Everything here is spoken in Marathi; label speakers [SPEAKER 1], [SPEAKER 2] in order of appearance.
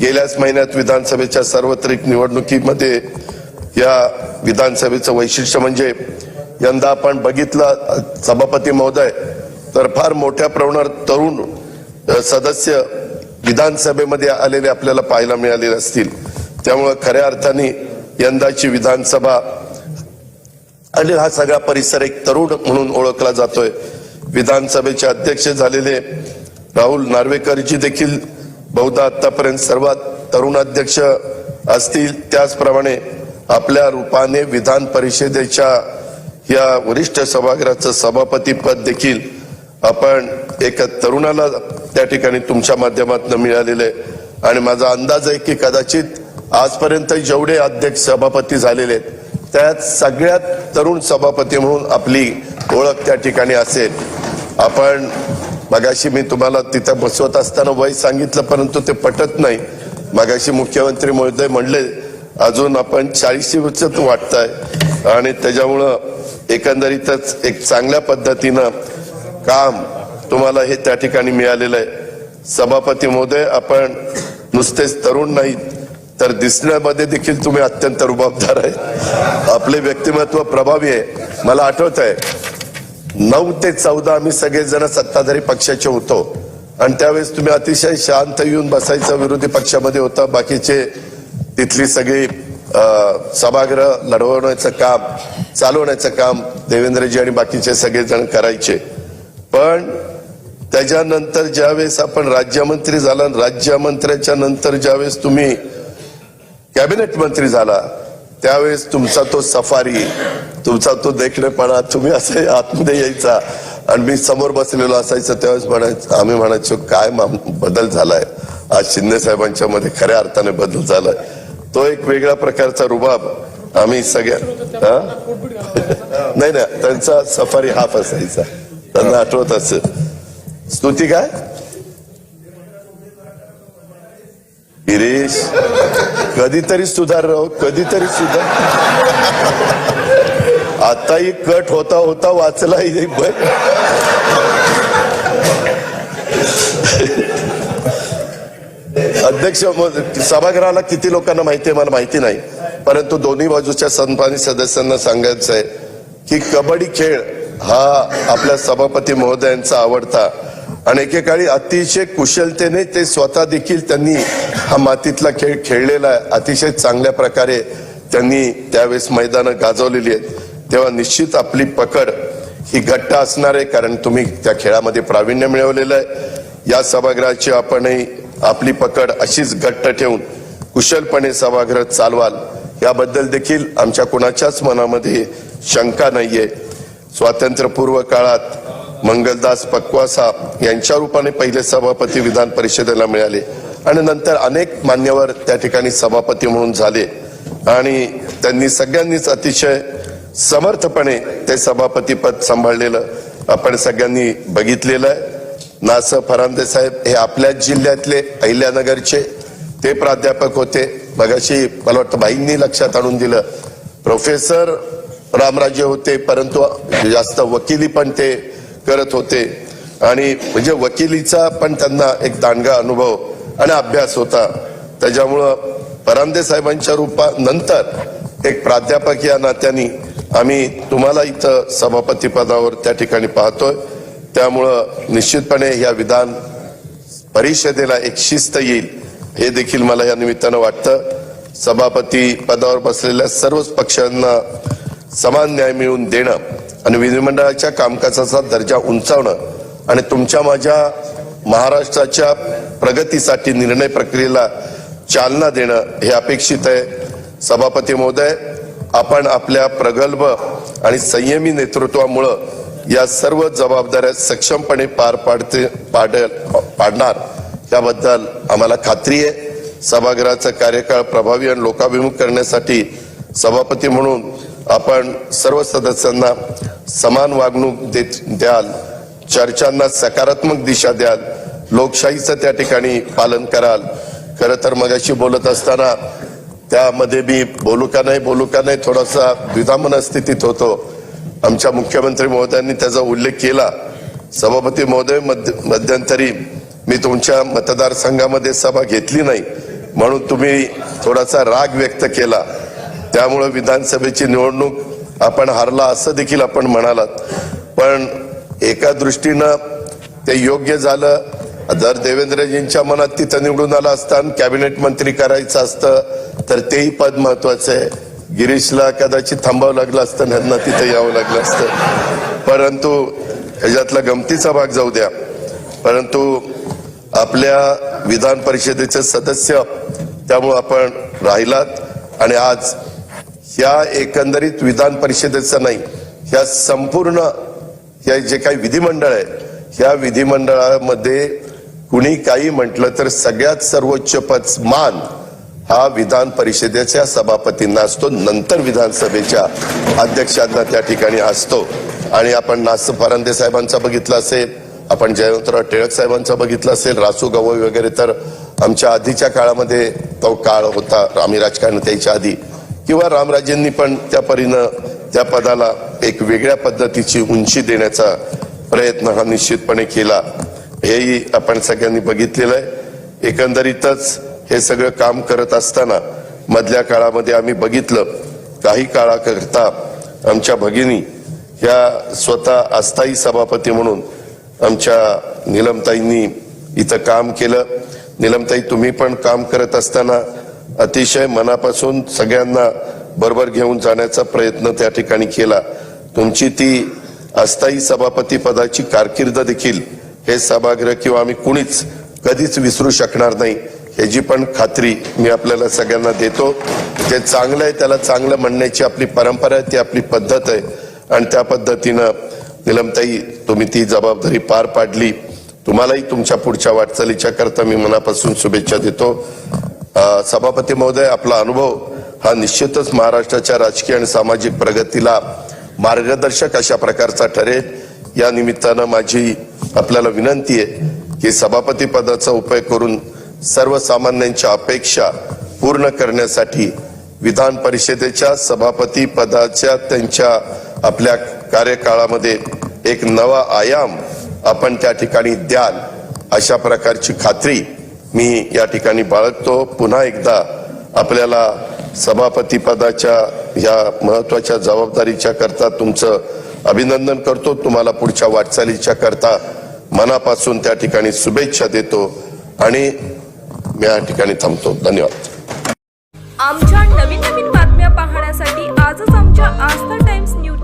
[SPEAKER 1] गेल्याच महिन्यात विधानसभेच्या सार्वत्रिक निवडणुकीमध्ये या विधानसभेचं वैशिष्ट्य म्हणजे यंदा आपण बघितलं सभापती महोदय तर फार मोठ्या प्रमाणावर तरुण सदस्य विधानसभेमध्ये आलेले आपल्याला पाहायला मिळालेले असतील. त्यामुळं खऱ्या अर्थाने यंदाची विधानसभा आणि हा सगळा परिसर एक तरुण म्हणून ओळखला जातोय. विधानसभेचे अध्यक्ष झालेले राहुल नार्वेकरजी देखील बहुधा आतापर्यंत सर्वात तरुण अध्यक्ष असतील. त्याचप्रमाणे आपल्या रूपाने विधान परिषदेच्या या वरिष्ठ सभागृहाचं सभापतीपद देखील आपण एका तरुणाला त्या ठिकाणी तुमच्या माध्यमातून मिळालेलं आहे. आणि माझा अंदाज आहे की कदाचित आजपर्यंत जेवढे अध्यक्ष सभापती झालेले आहेत त्यात सगळ्यात तरुण सभापती म्हणून आपली ओळख त्या ठिकाणी असेल. आपण मगाशी मी तुम्हाला तिथं बसवत असताना वय सांगितलं परंतु ते पटत नाही. मगाशी मुख्यमंत्री महोदय म्हणले अजून आपण चाळीशी वाटत आहे आणि त्याच्यामुळं एकंदरीतच एक चांगल्या पद्धतीनं काम तुम्हाला हे त्या ठिकाणी मिळालेलं आहे. सभापती महोदय आपण नुसतेच तरुण नाहीत तर दिसण्यामध्ये देखील तुम्ही अत्यंत रुबाबदार आहे आपले व्यक्तिमत्व प्रभावी आहे. मला आठवत आहे नऊ ते चौदा आम्ही सगळेजण सत्ताधारी पक्षाचे होतो. आणि त्यावेळेस तुम्ही अतिशय शांत येऊन बसायचं विरोधी पक्षामध्ये होता. बाकीचे तिथली सगळी सभागृह लढवण्याचं काम चालवण्याचं काम देवेंद्रजी आणि बाकीचे सगळेजण करायचे. पण त्याच्यानंतर ज्यावेळेस आपण राज्यमंत्री झाला राज्यमंत्र्याच्या नंतर ज्यावेळेस तुम्ही कॅबिनेट मंत्री झाला त्यावेळेस तुमचा तो सफारी तुमचा तो देखणेपणा तुम्ही असे आतमध्ये यायचा आणि मी समोर बसलेलो असायचं त्यावेळेस म्हणायचं आम्ही म्हणायचो काय बदल झालाय? आज शिंदे साहेबांच्या मध्ये खऱ्या अर्थाने बदल झालाय. तो एक वेगळ्या प्रकारचा रुबाब आम्ही सगळ्या हा? नाही ना त्यांचा सफारी हाफ असायचा. त्यांना आठवत असेल. स्तुती काय? गिरीश कधीतरी सुधार राव कधीतरी सुधार. आताही कट होता होता वाचला अध्यक्ष सभागृहाला किती लोकांना माहिती आहे मला माहिती नाही. परंतु दोन्ही बाजूच्या सन्मानी सदस्यांना सांगायचं आहे की कबड्डी खेळ हा आपल्या सभापती महोदयांचा आवडता आणि एकेकाळी अतिशय कुशलतेने ते स्वतः देखील त्यांनी हा मातीतला खेळ खेळलेला आहे. अतिशय चांगल्या प्रकारे त्यांनी त्यावेळेस मैदानं गाजवलेली आहेत. तेव्हा निश्चित आपली पकड ही घट्ट असणार आहे कारण तुम्ही त्या खेळामध्ये प्रावीण्य मिळवलेलं आहे. या सभागृहाची आपणही आपली पकड अशीच घट्ट ठेवून कुशलपणे सभागृह चालवाल. याबद्दल देखील आमच्या कुणाच्याच मनामध्ये शंका नाहीये. स्वातंत्र्यपूर्व काळात मंगलदास पक्वासा यांच्या रूपाने पहिले सभापती विधान परिषदेला मिळाले आणि नंतर अनेक मान्यवर त्या ठिकाणी सभापती म्हणून झाले. आणि त्यांनी सगळ्यांनीच अतिशय समर्थपणे ते सभापतीपद सांभाळलेलं आपण सगळ्यांनी बघितलेलं आहे. नास फरांदे साहेब हे आपल्याच जिल्ह्यातले अहिल्यानगरचे ते प्राध्यापक होते. मगाशी मला वाटतं भाईंनी लक्षात आणून दिलं. प्रोफेसर रामराजे होते परंतु जास्त वकिली पण ते करत होते. आणि म्हणजे वकिलीचा पण त्यांना एक दांडगा अनुभव आणि अभ्यास होता. त्याच्यामुळं परांदे साहेबांच्या रूपानंतर एक प्राध्यापक या नात्याने आम्ही तुम्हाला इथं सभापती पदावर त्या ठिकाणी पाहतोय. त्यामुळं निश्चितपणे या विधान परिषदेला एक शिस्त येईल हे देखील मला या निमित्तानं वाटतं. सभापती पदावर बसलेल्या सर्वच पक्षांना समान न्याय मिळवून देणं आणि विधिमंडळाच्या कामकाजाचा दर्जा उंचावणं आणि तुमच्या माझ्या महाराष्ट्राच्या प्रगतीसाठी निर्णय प्रक्रियेला चालना देणं हे अपेक्षित आहे. सभापती महोदय आपण आपल्या प्रगल्भ आणि संयमी नेतृत्वामुळं या सर्व जबाबदाऱ्या सक्षमपणे पार पाडते पाड पाडणार याबद्दल आम्हाला खात्री आहे. सभागृहाचा कार्यकाळ प्रभावी आणि लोकाभिमुख करण्यासाठी सभापती म्हणून आपण सर्व सदस्यांना समान वागणूक देत द्याल चर्चांना सकारात्मक दिशा द्याल लोकशाहीचं त्या ठिकाणी पालन कराल. खरं तर मगाशी बोलत असताना त्यामध्ये मी बोलू का नाही बोलू का नाही थोडासा द्विधा स्थितीत होतो. आमच्या मुख्यमंत्री महोदयांनी त्याचा उल्लेख केला. सभापती महोदय मध्य मध्यंतरी मी तुमच्या मतदारसंघामध्ये सभा घेतली नाही म्हणून तुम्ही थोडासा राग व्यक्त केला. त्यामुळं विधानसभेची निवडणूक आपण हारला असं देखील आपण म्हणालात. पण एका दृष्टीनं ते योग्य झालं. जर देवेंद्रजींच्या मनात तिथं निवडून आलं असतं कॅबिनेट मंत्री करायचं असतं तर तेही पद महत्वाचं आहे. गिरीशला कदाचित थांबावं लागलं असतं ह्यांना तिथे यावं लागलं असतं. परंतु ह्याच्यातला गमतीचा भाग जाऊ द्या. परंतु आपल्या विधान परिषदेचे सदस्य त्यामुळं आपण राहिलात आणि आज ह्या एकंदरीत विधान परिषदेचं नाही ह्या संपूर्ण हे जे काही विधिमंडळ आहे ह्या विधिमंडळामध्ये कुणी काही म्हटलं तर सगळ्यात सर्वोच्च पद मान हा विधान परिषदेच्या सभापतींना असतो नंतर विधानसभेच्या अध्यक्षांना त्या ठिकाणी असतो. आणि आपण नास फरांदे साहेबांचा बघितला असेल आपण जयवंतराव टिळक साहेबांचा बघितलं असेल रासू गवई वगैरे तर आमच्या आधीच्या काळामध्ये तो काळ होता आम्ही राजकारण त्याच्या आधी. किंवा रामराजेंनी पण त्या परीनं त्या पदाला एक वेगळ्या पद्धतीची उंची देण्याचा प्रयत्न हा निश्चितपणे केला. हेही आपण सगळ्यांनी बघितलेलं आहे. एकंदरीतच हे सगळं काम करत असताना मधल्या काळामध्ये आम्ही बघितलं काही काळाकरता आमच्या भगिनी ह्या स्वतः अस्थायी सभापती म्हणून आमच्या निलमताईंनी इथं काम केलं. निलमताई तुम्ही पण काम करत असताना अतिशय मनापासून सगळ्यांना बरोबर घेऊन जाण्याचा प्रयत्न त्या ठिकाणी केला. तुमची ती अस्थायी सभापती पदाची कारकीर्द देखील हे सभागृह किंवा आम्ही कुणीच कधीच विसरू शकणार नाही. याची पण खात्री मी आपल्याला सगळ्यांना देतो. जे चांगलं आहे त्याला चांगलं म्हणण्याची आपली परंपरा आहे ती आपली पद्धत आहे. आणि त्या पद्धतीनं निलमताई तुम्ही ती जबाबदारी पार पाडली. तुम्हालाही तुमच्या पुढच्या वाटचालीच्या करता मी मनापासून शुभेच्छा देतो. सभापती महोदय आपला अनुभव हा निश्चितच महाराष्ट्राच्या राजकीय आणि सामाजिक प्रगतीला मार्गदर्शक अशा प्रकारचा ठरेल. या निमित्तानं माझी आपल्याला विनंती आहे की सभापती पदाचा उपयोग करून सर्वसामान्यांच्या अपेक्षा पूर्ण करण्यासाठी विधान परिषदेच्या सभापती पदाच्या त्यांच्या आपल्या कार्यकाळामध्ये एक नवा आयाम आपण त्या ठिकाणी द्याल अशा प्रकारची खात्री मी या ठिकाणी बाळगतो. पुन्हा एकदा आपल्याला सभापती पदाच्या या महत्त्वाच्या जबाबदारीच्या करता तुमचं अभिनंदन करतो. तुम्हाला पुढच्या वाटचालीच्या करता मनापासून त्या ठिकाणी शुभेच्छा देतो. आणि मी या ठिकाणी थांबतो. धन्यवाद.
[SPEAKER 2] आमच्या नवीन नवीन बातम्या पाहण्यासाठी आजच आमच्या आस्था टाइम्स न्यूज